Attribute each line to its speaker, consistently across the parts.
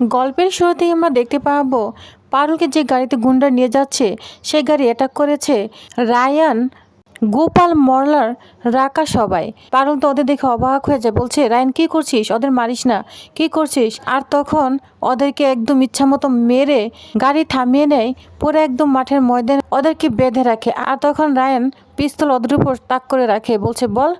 Speaker 1: গল্পের শুরুতেই আমরা দেখতে পাবো পারুলকে যে গাড়িতে গুন্ডা নিয়ে যাচ্ছে, সেই গাড়ি অ্যাটাক করেছে রায়ান, গোপাল মরলার রাকা সবাই। পারুল তো ওদের দেখে অবাক হয়ে যায়, বলছে, রায়ন, কি করছিস? ওদের মারিস না। কি করছিস? আর তখন ওদেরকে একদম ইচ্ছা মতো মেরে গাড়ি থামিয়ে নেয়, পুরো একদম মাঠের ময়দান ওদেরকে বেঁধে রাখে। আর তখন রায়ন পিস্তল ওদের উপর তাক করে রাখে, বলছে, বল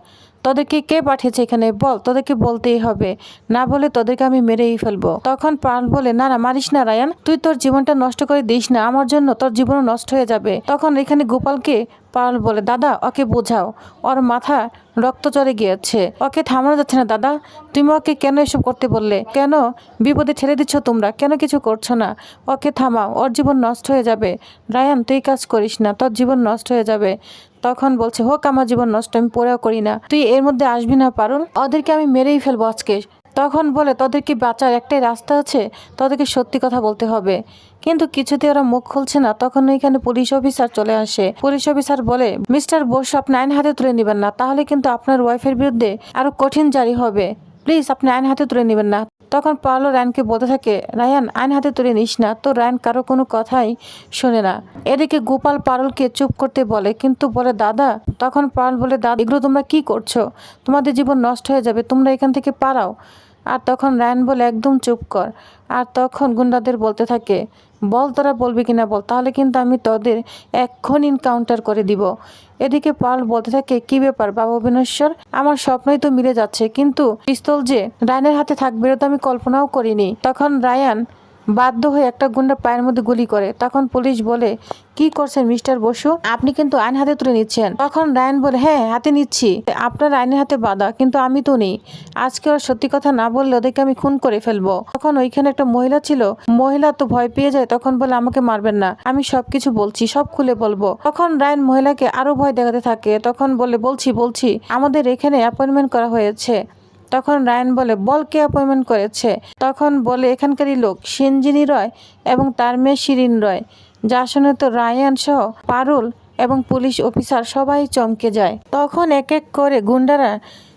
Speaker 1: তোদেরকে কে পাঠিয়েছে এখানে? বল, তোদেরকে বলতেই হবে। না বলে তোদেরকে আমি মেরেই ফেলব। তখন প্রাণ বলে, না না, মারিস না, রায়ান। তুই তোর জীবনটা নষ্ট করে দিস না। আমার জন্য তোর জীবনও নষ্ট হয়ে যাবে। তখন এখানে গোপালকে পাল বলে, দাদা, ওকে বোঝাও। ওর মাথা রক্ত চড়ে গিয়েছে। ওকে থামানো যাচ্ছে না, দাদা। তুমি ওকে কেন এসব করতে বললে? কেন বিপদে ছেড়ে দিচ্ছ তোমরা? কেন কিছু করছ না? ওকে থামাও। ওর জীবন নষ্ট হয়ে যাবে। রায়ান, তুই কাজ করিস না। তোর জীবন নষ্ট হয়ে যাবে। তখন বলছে, হোক, আমার জীবন নষ্ট, আমি পড়েও করি না। তুই এর মধ্যে আসবি না, পারুল। ওদেরকে আমি মেরেই ফেলব আজকে। তখন বলে তোদেরকে বাঁচার একটাই রাস্তা আছে? তোদেরকে সত্যি কথা বলতে হবে। কিন্তু কিছুতে ওরা মুখ খুলছে না। তখন এখানে পুলিশ অফিসার চলে আসে। পুলিশ অফিসার বলে, মিস্টার বোস, আপনি আইন হাতে তুলে নেবেন না। তাহলে কিন্তু আপনার ওয়াইফের বিরুদ্ধে আরও কঠিন জারি হবে। প্লিজ, আপনি আইন হাতে তুলে নেবেন না। তখন পাওলো রায়নকে বলতে থাকে, রায়ান, আইন হাতে তুলে নিস না। তো রায়ন কারও কোনো কথাই শোনে না। এদিকে গোপাল পারুলকে চুপ করতে বলে, কিন্তু বলে, দাদা, তখন পারুল বলে, দাদা, এগুলো তোমরা কি করছ? তোমাদের জীবন নষ্ট হয়ে যাবে। তোমরা এখান থেকে পারাও আর তখন রায়ন বলে, একদম চুপ কর। আর তখন গুন্ডাদের বলতে থাকে, বল, তোরা বলবি কিনা বল, তাহলে কিন্তু আমি তোদের এক্ষণ ইনকাউন্টার করে দিব। এদিকে পাল বলতে থাকে, কি ব্যাপার বাবা বিনশ্বর আমার স্বপ্নই তো মিলে যাচ্ছে, কিন্তু পিস্তল যে রায়নের হাতে থাকবে তো আমি কল্পনাও করিনি। তখন রায়ান বাধ্য হয়ে একটা গুন্ডা পায়ের মধ্যে গুলি করে। তখন পুলিশ বলে, কি করছেন মিস্টার বসু? আপনি কিন্তু আইন হাতে তুলে নিচ্ছেন। তখন রায়ন বলে হ্যাঁ হাতে নিচ্ছি। আপনার আইনের হাতে বাধা, কিন্তু আমি তো নেই। আজকে ওরা সত্যি কথা না বললে ওদেরকে আমি খুন করে ফেলব। তখন ওইখানে একটা মহিলা ছিল। মহিলা তো ভয় পেয়ে যায়, তখন বলে, আমাকে মারবেন না। আমি সবকিছু বলছি, সব খুলে বলব। তখন রায়ন মহিলাকে আরও ভয় দেখাতে থাকে। তখন বলে, বলছি বলছি। আমাদের এখানে অ্যাপয়েন্টমেন্ট করা হয়েছে। তখন রায়ন বলে, বল কে অ্যাপয়েন্টমেন্ট করেছে? তখন বলে, এখানকারই লোক সিনজিনি রয় এবং তার মেয়ে শিরিন রয়। যা শুনে তো রায়ান সহ পারুল এবং পুলিশ অফিসার সবাই চমকে যায়। তখন এক এক করে গুন্ডারা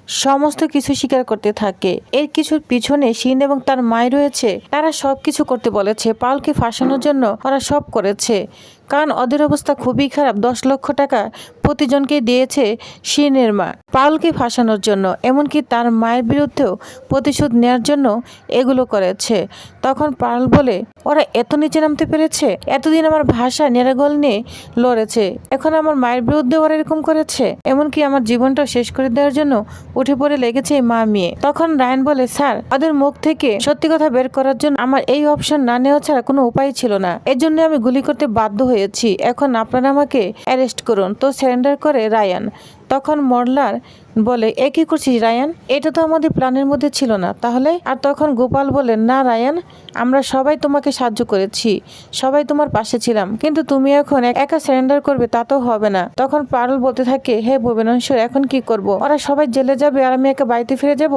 Speaker 1: সমস্ত কিছু স্বীকার করতে থাকে। এর কিছুর পিছনে সিন এবং তার মায় রয়েছে। তারা সব কিছু করতে বলেছে। পালকে ফাঁসানোর জন্য ওরা সব করেছে। কারণ ওদের অবস্থা খুবই খারাপ। দশ লক্ষ টাকা প্রতিজনকে দিয়েছে শিনের মা পাউলকে ফাঁসানোর জন্য, এমনকি তার মায়ের বিরুদ্ধেও প্রতিশোধ নেওয়ার জন্য এগুলো করেছে। তখন পাল বলে, ওরা এত নিচে নামতে পেরেছে? এতদিন আমার ভাষা নিরাগল নিয়ে লড়েছে। এখন আমার মায়ের বিরুদ্ধে ওরা এরকম করেছে? এমনকি আমার জীবনটা শেষ করে দেওয়ার জন্য উঠে পড়ে লেগেছে এই মা মেয়ে। তখন রায়ন বলে, স্যার, ওদের মুখ থেকে সত্যি কথা বের করার জন্য আমার এই অপশন না নেওয়া ছাড়া কোনো উপায় ছিল না। এর জন্য আমি গুলি করতে বাধ্য হয়েছি। এখন আপনারা আমাকে অ্যারেস্ট করুন। তো সারেন্ডার করে রায়ান। তখন মরলার বলে, এ কি করছিস রায়ান? এটা তো আমাদের প্ল্যানের মধ্যে ছিল না, তাহলে? আর তখন গোপাল বলে, না রায়ান, আমরা সবাই তোমাকে সাহায্য করেছি, সবাই তোমার পাশে ছিলাম, কিন্তু তুমি এখন একা সারেন্ডার করবে তা তো হবে না। তখন পারুল বলতে থাকে, হে ভুবনেশ্বর, এখন কি করব? ওরা সবাই জেলে যাবে আর আমি একা বাড়িতে ফিরে যাব?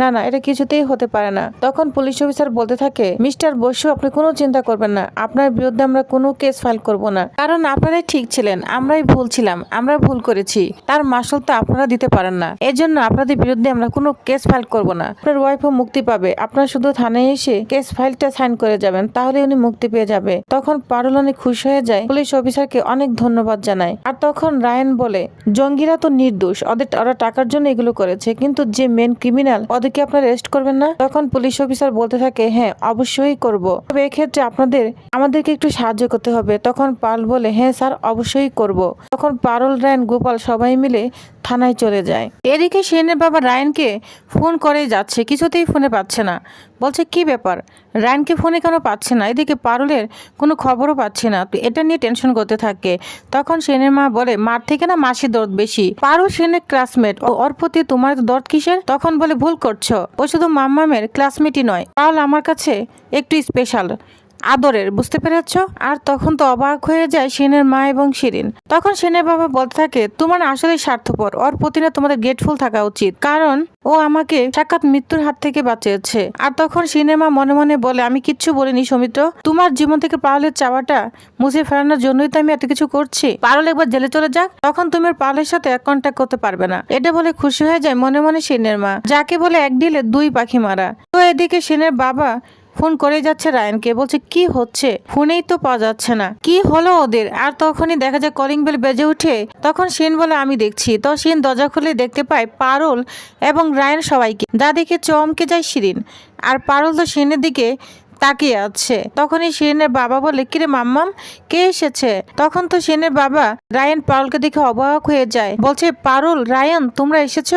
Speaker 1: না না, এটা কিছুতেই হতে পারে না। তখন পুলিশ অফিসার বলতে থাকে, মিস্টার বসু, আপনি কোনো চিন্তা করবেন না, আপনার বিরুদ্ধে আমরা কোনো কেস ফাইল করব না। কারণ আপনারাই ঠিক ছিলেন, আমরাই ভুল ছিলাম, আমরা ভুল করেছি। তার মাসুল তো আপনারা দিতে পারেন না। এজন্য আপনাদের বিরুদ্ধে আমরা কোনো কেস ফাইল করব না। আপনার ওয়াইফও মুক্তি পাবে। আপনারা শুধু থানায় এসে কেস ফাইলটা সাইন করে যাবেন, তাহলে উনি মুক্তি পেয়ে যাবে। তখন পারুল অনেক খুশি হয়ে যায়। পুলিশ অফিসারকে অনেক ধন্যবাদ জানায়। আর তখন রায়ন বলে, জঙ্গিরা তো নির্দোষ। ওদের, ওরা টাকার জন্য এগুলো করেছে। কিন্তু যে মেন ক্রিমিনাল ওদেরকে আপনারা রেস্ট করবেন না? তখন পুলিশ অফিসার বলতে থাকে হ্যাঁ অবশ্যই করব। তবে এক্ষেত্রে আপনাদের, আমাদেরকে একটু সাহায্য করতে হবে। তখন পাল বলে হ্যাঁ স্যার, অবশ্যই করব। তখন পারুল, রায়ন, গোপাল সবাই মিলে থানায় চলে যায়। এদিকে সেনের বাবা রায়নকে ফোন করেই যাচ্ছে, কিছুতেই ফোনে পাচ্ছে না। বলছে, কি ব্যাপার? রায়নকে ফোনে কেন পাচ্ছে না? এদিকে পারুলের কোনো খবরও পাচ্ছে না। এটা নিয়ে টেনশন করতে থাকে। তখন সেনের মা বলে, মার থেকে না মাসি দর্দ বেশি। পারুল সেনের ক্লাসমেট ও, ওর প্রতি তোমার দর্দ কিসের? তখন বলে, ভুল করছ। ও শুধু মাম্মামের ক্লাসমেটই নয়। পারুল আমার কাছে একটু স্পেশাল আদরের, বুঝতে পেরেছ? আর তখন তো অবাক হয়ে যায় সেনের মা এবং শিরিন। তখন সেনের বাবা বলতে থাকে, তোমার আসলে স্বার্থপর। ওর প্রতি না তোমাদের গেটফুল থাকা উচিত। কারণ ও আমাকে সাক্ষাৎ মৃত্যুর হাত থেকে বাঁচিয়েছে। আর তখন সিনেমা মনে মনে বলে, আমি কিচ্ছু বলিনি সৌমিত্র। তোমার জীবন থেকে পারলের চাওয়াটা মুছে ফেরানোর জন্যই তো আমি এত কিছু করছি। পারল একবার জেলে চলে যাক। তখন তুমি আর পারলের সাথে কন্ট্যাক্ট করতে পারবে না। এটা বলে খুশি হয়ে যায় মনে মনে সেনের মা। যাকে বলে এক ডিলে দুই পাখি মারা। তো এদিকে সেনের বাবা ফোন করে যাচ্ছে রায়নকে, বলছে, কি হচ্ছে? ফোনেই তো পাওয়া যাচ্ছে না। কি হলো ওদের? আর তখনই দেখা যায় কলিং বেল বেজে উঠে তখন সেন বলে, আমি দেখছি। তো সেন দরজা খুলে দেখতে পায় পারল এবং রায়ান সবাইকে। যা দেখে চমকে যায় শিরিন। আর পারল তো সেনের দিকে তাকিয়ে আছে। তখনই শিরিনের বাবা বলে, কিরে মাম্মাম, কে এসেছে? তখন তো সেনের বাবা রায়ান পারুলকে দেখে অবাক হয়ে যায়। বলছে, পারুল, রায়ান, তোমরা এসেছ?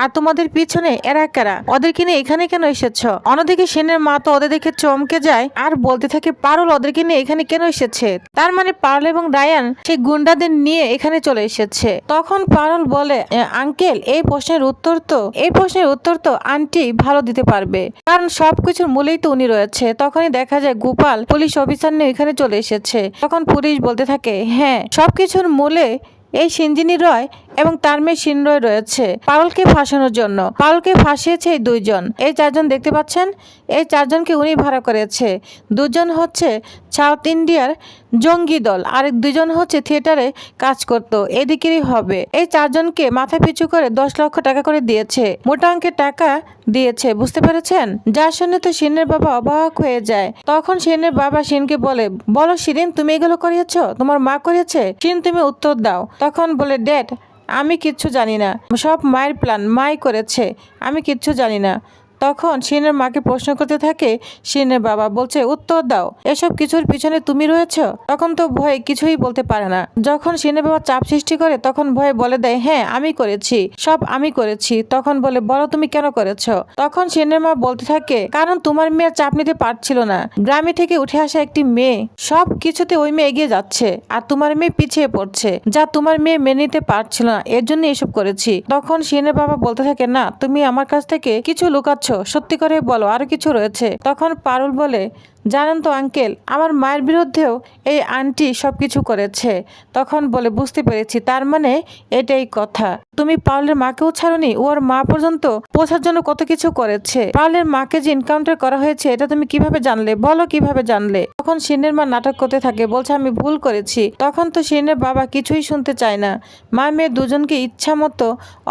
Speaker 1: আর তোমাদের পিছনে এরা কারা? ওদেরকে নিয়ে এখানে কেন এসেছ? অন্যদিকে সেনের মা তো ওদের দেখে চমকে যায় আর বলতে থাকে, পারুল ওদেরকে নিয়ে এখানে কেন এসেছে? তার মানে পারুল এবং রায়ান সেই গুন্ডাদের নিয়ে এখানে চলে এসেছে। তখন পারুল বলে আঙ্কেল, এই প্রশ্নের উত্তর তো, এই প্রশ্নের উত্তর তো আন্টি ভালো দিতে পারবে। কারণ সবকিছুর মূলেই তো উনি রয়েছে। তখনই দেখা যায় গোপাল পুলিশ অফিসার নিয়ে এখানে চলে এসেছে। তখন পুলিশ বলতে থাকে হ্যাঁ সবকিছুর মূলে এই সিঞ্জিনী রয় এবং তার মেয়ে সিনরয় রয়েছে। পারুলকে ফাঁসানোর জন্য। পারুলকে ফাঁসিয়েছে এই দুইজন। এই চারজন দেখতে পাচ্ছেন? এই চারজনকে উনি ভাড়া করেছে। দুজন হচ্ছে সাউথ ইন্ডিয়ার জঙ্গি দল। আর দুজন হচ্ছে থিয়েটারে কাজ করত। এদিকেরই হবে। এই চারজনকে মাথা পিছু করে দশ লক্ষ টাকা করে দিয়েছে। মোটা অঙ্কের টাকা দিয়েছে। বুঝতে পেরেছেন? যার শুনে তো শিনের বাবা অবাক হয়ে যায়। তখন শিনের বাবা শিনকে বলে, বলো শিরিন, তুমি এগুলো করিয়েছো? তোমার মা করিয়েছে? শিন তুমি উত্তর দাও। তখন বলে, ড্যাড আমি কিচ্ছু জানি না। সব মায়ের প্ল্যান মাই করেছে। আমি কিচ্ছু জানি না। তখন শিনের মাকে প্রশ্ন করতে থাকে, শিনের বাবা বলছে, উত্তর দাও, এসব কিছুর পিছনে তুমি রয়েছ? তখন তো ভয়ে কিছুই বলতে পারে না। যখন শিনের বাবা চাপ সৃষ্টি করে, তখন ভয়ে বলে দেয় হ্যাঁ আমি করেছি, সব আমি করেছি। তখন বলে, বলো তুমি কেন করেছ? তখন শিনের মা বলতে থাকে, কারণ তোমার মেয়ে চাপ নিতে পারছিল না। গ্রামে থেকে উঠে আসা একটি মেয়ে, সব কিছুতে ওই মেয়ে এগিয়ে যাচ্ছে আর তোমার মেয়ে পিছিয়ে পড়ছে, যা তোমার মেয়ে মেনে নিতে পারছিল না, এর জন্য এসব করেছি। তখন শিনের বাবা বলতে থাকে, না, তুমি আমার কাছ থেকে কিছু লুকাচ্ছ সত্যি করে বলো আরও কিছু রয়েছে। তখন পারুল বলে জানেন তো আঙ্কেল, আমার মায়ের বিরুদ্ধেও এই আন্টি সব কিছু করেছে। তখন বলে, বুঝতে পেরেছি, তার মানে এটাই কথা। তুমি পাউলের মাকেও ছাড়নি, ওর মা পর্যন্ত পৌঁছার জন্য কত কিছু করেছে। পাউলের মাকে যে এনকাউন্টার করা হয়েছে, এটা তুমি কীভাবে জানলে? বলো কীভাবে জানলে? তখন সিনের মা নাটক করতে থাকে, বলছে, আমি ভুল করেছি। তখন তো সিনের বাবা কিছুই শুনতে চায় না। মা মেয়ে দুজনকে ইচ্ছা মতো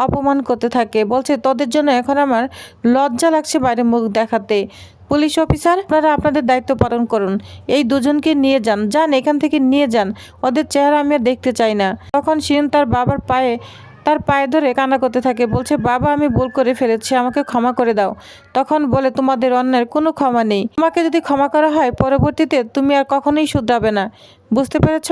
Speaker 1: অপমান করতে থাকে, বলছে, তোদের জন্য এখন আমার লজ্জা লাগছে বাইরে মুখ দেখাতে। পুলিশ অফিসার, আপনারা আপনাদের দায়িত্ব পালন করুন। এই দুজনকে নিয়ে যান যান, এখান থেকে নিয়ে যান। ওদের চেহারা আমি দেখতে চাই না। তখন শিরিন তার বাবার পায়ে তার পায়ে ধরে কান্না করতে থাকে, বলছে, বাবা, আমি ভুল করে ফেলেছি, আমাকে ক্ষমা করে দাও। তখন বলে, তোমাদের অন্যের কোনো ক্ষমা নেই। তোমাকে যদি ক্ষমা করা হয়, পরবর্তীতে তুমি আর কখনোই শুধরাবে না। বুঝতে পেরেছ?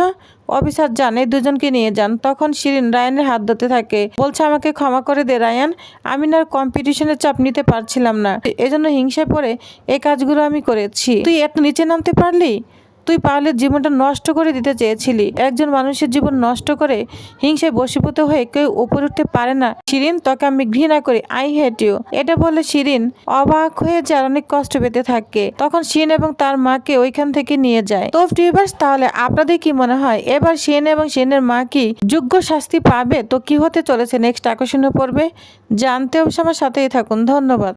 Speaker 1: অফিসার যান, এই দুজনকে নিয়ে যান। তখন শিরিন রায়ানের হাত ধরতে থাকে, বলছে, আমাকে ক্ষমা করে দে রায়ান, আমি না কম্পিটিশনের চাপ নিতে পারছিলাম না। এজন্য হিংসায় পড়ে এই কাজগুলো আমি করেছি। তুই এত নিচে নামতে পারলি? তুই পাওয়ালের জীবনটা নষ্ট করে দিতে চেয়েছিলি। একজন মানুষের জীবন নষ্ট করে হিংসায় বশীভূত হয়ে কেউ উপরে উঠতে পারে না। শিরিন, তোকে আমি ঘৃণা করি। I hate you. এটা বলে শিরিন অবাক হয়ে যায় অনেক কষ্ট পেতে থাকে। তখন শিন এবং তার মাকে ওইখান থেকে নিয়ে যায়। তো ভিউয়ার্স তাহলে আপনাদের কি মনে হয়? এবার সেন এবং সেনের মা কি যোগ্য শাস্তি পাবে? তো কি হতে চলেছে? নেক্সট আকর্ষণীয় পড়বে জানতে অবশ্য আমার সাথেই থাকুন। ধন্যবাদ।